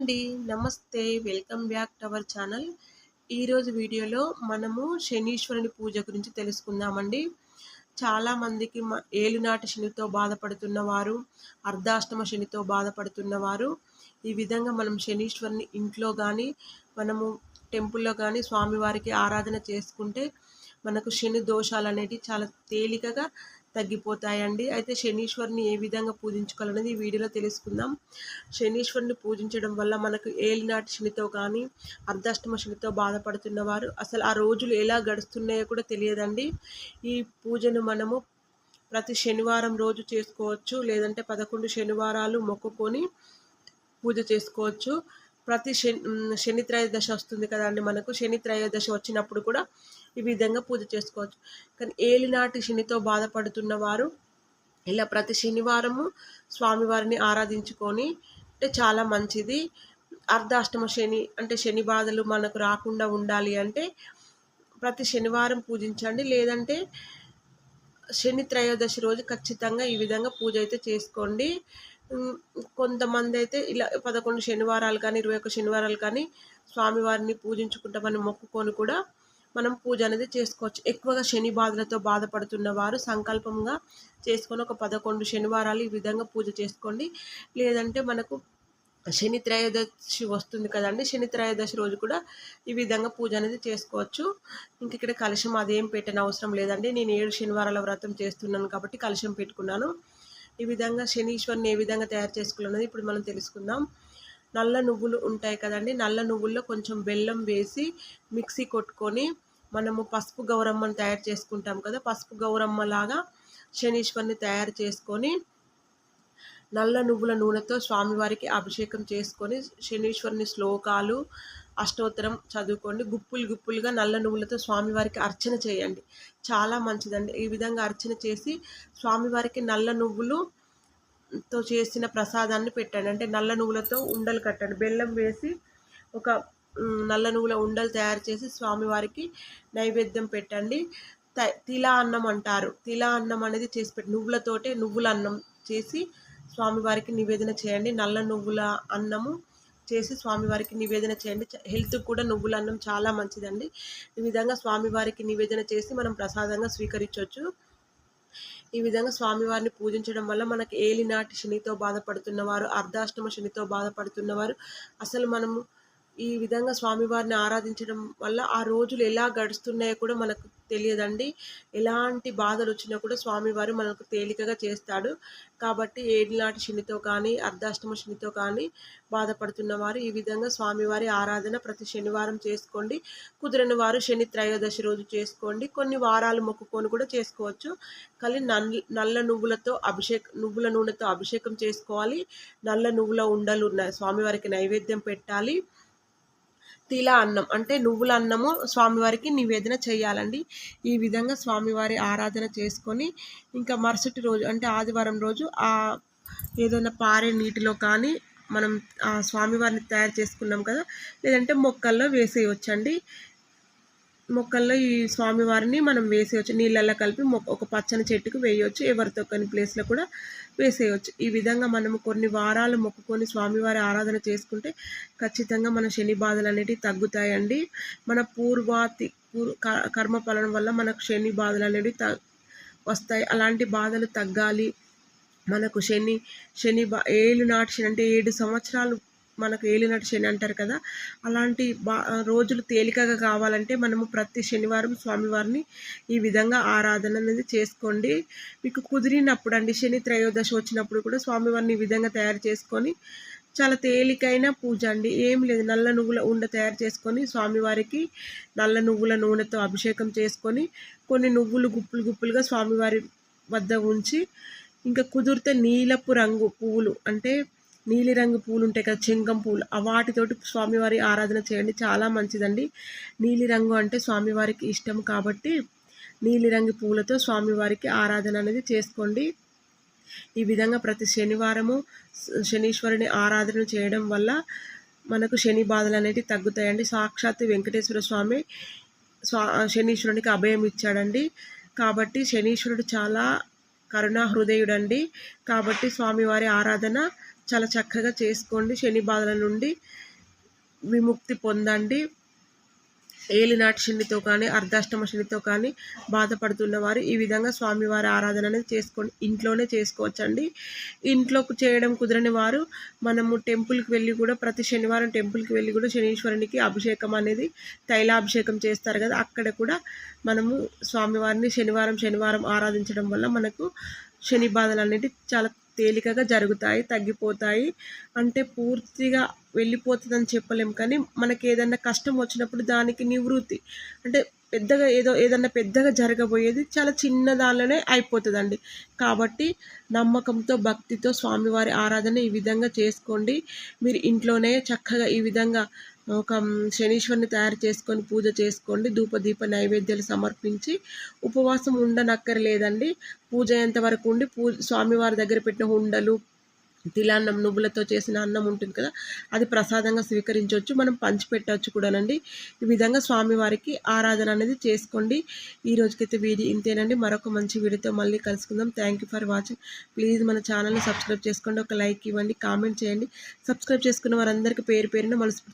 అండి. నమస్తే. Welcome back to our channel. ఈరోజు వీడియోలో మనము శనీశ్వరుని పూజ గురించి తెలుసుకుందామండి. చాలామందికి మందికి ఏలునాటి శనితో బాధపడుతున్న వారు అర్ధాష్టమ శనితో బాధపడుతున్న వారు ఈ విధంగా మనం శనీశ్వరుని ఇంట్లో కానీ మనము టెంపుల్లో కానీ స్వామివారికి ఆరాధన చేసుకుంటే మనకు శని దోషాలు అనేవి చాలా తేలికగా తగ్గిపోతాయండి. అయితే శనీశ్వరుని ఏ విధంగా పూజించుకోవాలనేది ఈ వీడియోలో తెలుసుకుందాం. శనీశ్వరుని పూజించడం వల్ల మనకు ఏలినాటి శనితో కానీ అర్ధాష్టమ శనితో బాధపడుతున్నవారు అసలు ఆ రోజులు ఎలా గడుస్తున్నాయో కూడా తెలియదండి. ఈ పూజను మనము ప్రతి శనివారం రోజు చేసుకోవచ్చు. లేదంటే పదకొండు శనివారాలు మొక్కుకొని పూజ చేసుకోవచ్చు. ప్రతి శని శని త్రయోదశ వస్తుంది కదండి మనకు. శని త్రయోదశి వచ్చినప్పుడు కూడా ఈ విధంగా పూజ చేసుకోవచ్చు. కానీ ఏలినాటి శనితో బాధపడుతున్న వారు ఇలా ప్రతి శనివారము స్వామివారిని ఆరాధించుకొని అంటే చాలా మంచిది. అర్ధాష్టమ శని అంటే శని బాధలు మనకు రాకుండా ఉండాలి అంటే ప్రతి శనివారం పూజించండి. లేదంటే శని త్రయోదశి రోజు ఖచ్చితంగా ఈ విధంగా పూజ అయితే చేసుకోండి. కొంతమంది అయితే ఇలా పదకొండు శనివారాలు కానీ ఇరవై ఒక్క శనివారాలు కానీ స్వామివారిని పూజించుకుంటామని మొక్కుకొని కూడా మనం పూజ అనేది చేసుకోవచ్చు. ఎక్కువగా శని బాధలతో బాధపడుతున్న వారు సంకల్పంగా చేసుకొని ఒక పదకొండు శనివారాలు ఈ విధంగా పూజ చేసుకోండి. లేదంటే మనకు శని త్రయోదశి వస్తుంది కదండి. శని త్రయోదశి రోజు కూడా ఈ విధంగా పూజ అనేది చేసుకోవచ్చు. ఇంక ఇక్కడ కలశం అదేం పెట్టని అవసరం లేదండి. నేను ఏడు శనివారాల వ్రతం చేస్తున్నాను కాబట్టి కలశం పెట్టుకున్నాను. ఈ విధంగా శనీశ్వరిని ఏ విధంగా తయారు చేసుకోవాలన్నది ఇప్పుడు మనం తెలుసుకుందాం. నల్ల నువ్వులు ఉంటాయి కదండి. నల్ల నువ్వుల్లో కొంచెం బెల్లం వేసి మిక్సీ కొట్టుకొని మనము పసుపు గౌరమ్మను తయారు చేసుకుంటాం కదా. పసుపు గౌరమ్మ లాగా శనీశ్వరిని తయారు చేసుకొని నల్ల నువ్వుల నూనెతో స్వామివారికి అభిషేకం చేసుకొని శనీశ్వరుని శ్లోకాలు అష్టోత్తరం చదువుకోండి. గుప్పులు గుప్పులుగా నల్ల నువ్వులతో స్వామివారికి అర్చన చేయండి. చాలా మంచిదండి. ఈ విధంగా అర్చన చేసి స్వామివారికి నల్ల నువ్వులు తో చేసిన ప్రసాదాన్ని పెట్టండి. అంటే నల్ల నువ్వులతో ఉండలు కట్టండి. బెల్లం వేసి ఒక నల్ల నువ్వుల ఉండలు తయారు చేసి స్వామివారికి నైవేద్యం పెట్టండి. తిలా అన్నం అంటారు. తిలా అన్నం అనేది చేసి పెట్టి నువ్వులతోటే నువ్వుల అన్నం చేసి స్వామివారికి నివేదన చేయండి. నల్ల నువ్వుల అన్నము చేసి స్వామివారికి నివేదన చేయండి. హెల్త్ కూడా నువ్వుల అన్నం చాలా మంచిదండి. ఈ విధంగా స్వామివారికి నివేదన చేసి మనం ప్రసాదంగా స్వీకరించవచ్చు. ఈ విధంగా స్వామివారిని పూజించడం వల్ల మనకి ఏలినాటి శనితో బాధపడుతున్న వారు అర్ధాష్టమ శనితో బాధపడుతున్న వారు అసలు మనము ఈ విధంగా స్వామివారిని ఆరాధించడం వల్ల ఆ రోజులు ఎలా గడుస్తున్నాయో కూడా మనకు తెలియదండి. ఎలాంటి బాధలు వచ్చినా కూడా స్వామివారు మనకు తేలికగా చేస్తాడు. కాబట్టి ఏడినాటి శనితో కానీ అర్ధాష్టమ శనితో కానీ బాధపడుతున్న వారు ఈ విధంగా స్వామివారి ఆరాధన ప్రతి శనివారం చేసుకోండి. కుదిరిన వారు శని త్రయోదశి రోజు చేసుకోండి. కొన్ని వారాలు మొక్కుకొని కూడా చేసుకోవచ్చు. కానీ నల్ నల్ల నువ్వులతో అభిషేక్ నువ్వుల నూనెతో అభిషేకం చేసుకోవాలి. నల్ల నువ్వుల ఉండలు స్వామివారికి నైవేద్యం పెట్టాలి. తిల అన్నం. అంటే నువ్వుల అన్నము స్వామివారికి నివేదన చేయాలండి. ఈ విధంగా స్వామివారి ఆరాధన చేసుకొని ఇంకా మరుసటి రోజు అంటే ఆదివారం రోజు ఆ ఏదైనా పారే నీటిలో కానీ మనం ఆ స్వామివారిని తయారు చేసుకున్నాం కదా లేదంటే మొక్కల్లో వేసేయొచ్చండి. మొక్కల్లో ఈ స్వామివారిని మనం వేసేయచ్చు. నీళ్ళల్లో కలిపి మొక్క ఒక పచ్చని చెట్టుకు వేయవచ్చు ఎవరితో కొన్ని ప్లేస్లో కూడా వేసేయచ్చు. ఈ విధంగా మనము కొన్ని వారాలు మొక్కుకొని స్వామివారి ఆరాధన చేసుకుంటే ఖచ్చితంగా మన శని బాధలు అనేటివి తగ్గుతాయండి. మన పూర్వాతి పూర్ కర్మ ఫలం వల్ల మనకు శని బాధలు అనేవి త వస్తాయి. అలాంటి బాధలు తగ్గాలి. మనకు శని శని బా ఏళ్ళు నాటి అంటే ఏడు సంవత్సరాలు మనకు ఏలినట్టు శని అంటారు కదా అలాంటి బా రోజులు తేలికగా కావాలంటే మనము ప్రతి శనివారం స్వామివారిని ఈ విధంగా ఆరాధన అనేది చేసుకోండి. మీకు కుదిరినప్పుడు అండి శని త్రయోదశి వచ్చినప్పుడు కూడా స్వామివారిని ఈ విధంగా తయారు చేసుకొని చాలా తేలికైన పూజ అండి. ఏం లేదు నల్ల నువ్వుల ఉండ తయారు చేసుకొని స్వామివారికి నల్ల నువ్వుల నూనెతో అభిషేకం చేసుకొని కొన్ని నువ్వులు గుప్పులు గుప్పులుగా స్వామివారి వద్ద ఉంచి ఇంకా కుదిరితే నీలపు రంగు పువ్వులు అంటే నీలిరంగు పూలు ఉంటాయి కదా చెంగం పూలు. వాటితోటి స్వామివారి ఆరాధన చేయండి. చాలా మంచిదండి. నీలిరంగు అంటే స్వామివారికి ఇష్టం కాబట్టి నీలిరంగు పూలతో స్వామివారికి ఆరాధన అనేది చేసుకోండి. ఈ విధంగా ప్రతి శనివారము శనీశ్వరుని ఆరాధన చేయడం వల్ల మనకు శని బాధలు అనేవి తగ్గుతాయండి. సాక్షాత్ వెంకటేశ్వర స్వామి స్వా శనీశ్వరునికి అభయం ఇచ్చాడండి. కాబట్టి శనీశ్వరుడు చాలా కరుణా హృదయుడండి కాబట్టి స్వామివారి ఆరాధన చాలా చక్కగా చేసుకోండి. శని బాధల నుండి విముక్తి పొందండి. ఏలినాటి శనితో కానీ అర్ధాష్టమ శనితో కానీ బాధపడుతున్న వారు ఈ విధంగా స్వామివారి ఆరాధన అనేది చేసుకోండి. ఇంట్లోనే చేసుకోవచ్చండి. ఇంట్లో చేయడం కుదరని వారు మనము టెంపుల్కి వెళ్ళి కూడా ప్రతి శనివారం టెంపుల్కి వెళ్ళి కూడా శనీశ్వరునికి అభిషేకం అనేది తైలాభిషేకం చేస్తారు కదా. అక్కడ కూడా మనము స్వామివారిని శనివారం శనివారం ఆరాధించడం వల్ల మనకు శని బాధలు అనేవి చాలా తేలికగా జరుగుతాయి తగ్గిపోతాయి. అంటే పూర్తిగా వెళ్ళిపోతుందని చెప్పలేం. కానీ మనకి ఏదన్నా కష్టం వచ్చినప్పుడు దానికి నివృత్తి. అంటే పెద్దగా ఏదో ఏదన్నా పెద్దగా జరగబోయేది చాలా చిన్న దానిలోనే అయిపోతుందండి. కాబట్టి నమ్మకంతో భక్తితో స్వామివారి ఆరాధన ఈ విధంగా చేసుకోండి. మీరు ఇంట్లోనే చక్కగా ఈ విధంగా ఒక శనీశ్వరిని తయారు చేసుకొని పూజ చేసుకోండి ధూపదీప నైవేద్యాలు సమర్పించి ఉపవాసం ఉండనక్కర్లేదండి. పూజ అయ్యేంత వరకు ఉండి పూ స్వామివారి దగ్గర పెట్టిన ఉండలు తిలాన్నం నువ్వులతో చేసిన అన్నం ఉంటుంది కదా అది ప్రసాదంగా స్వీకరించవచ్చు. మనం పంచిపెట్టవచ్చు కూడానండి. ఈ విధంగా స్వామివారికి ఆరాధన అనేది చేసుకోండి. ఈ రోజుకైతే వీడియో ఇంతేనండి. మరొక మంచి వీడియోతో మళ్ళీ కలుసుకుందాం. Thank you for watching please మన ఛానల్ని సబ్స్క్రైబ్ చేసుకోండి. ఒక లైక్ ఇవ్వండి. కామెంట్ చేయండి. సబ్స్క్రైబ్ చేసుకున్న వారందరికీ పేరు పేరున మనస్ఫూర్తి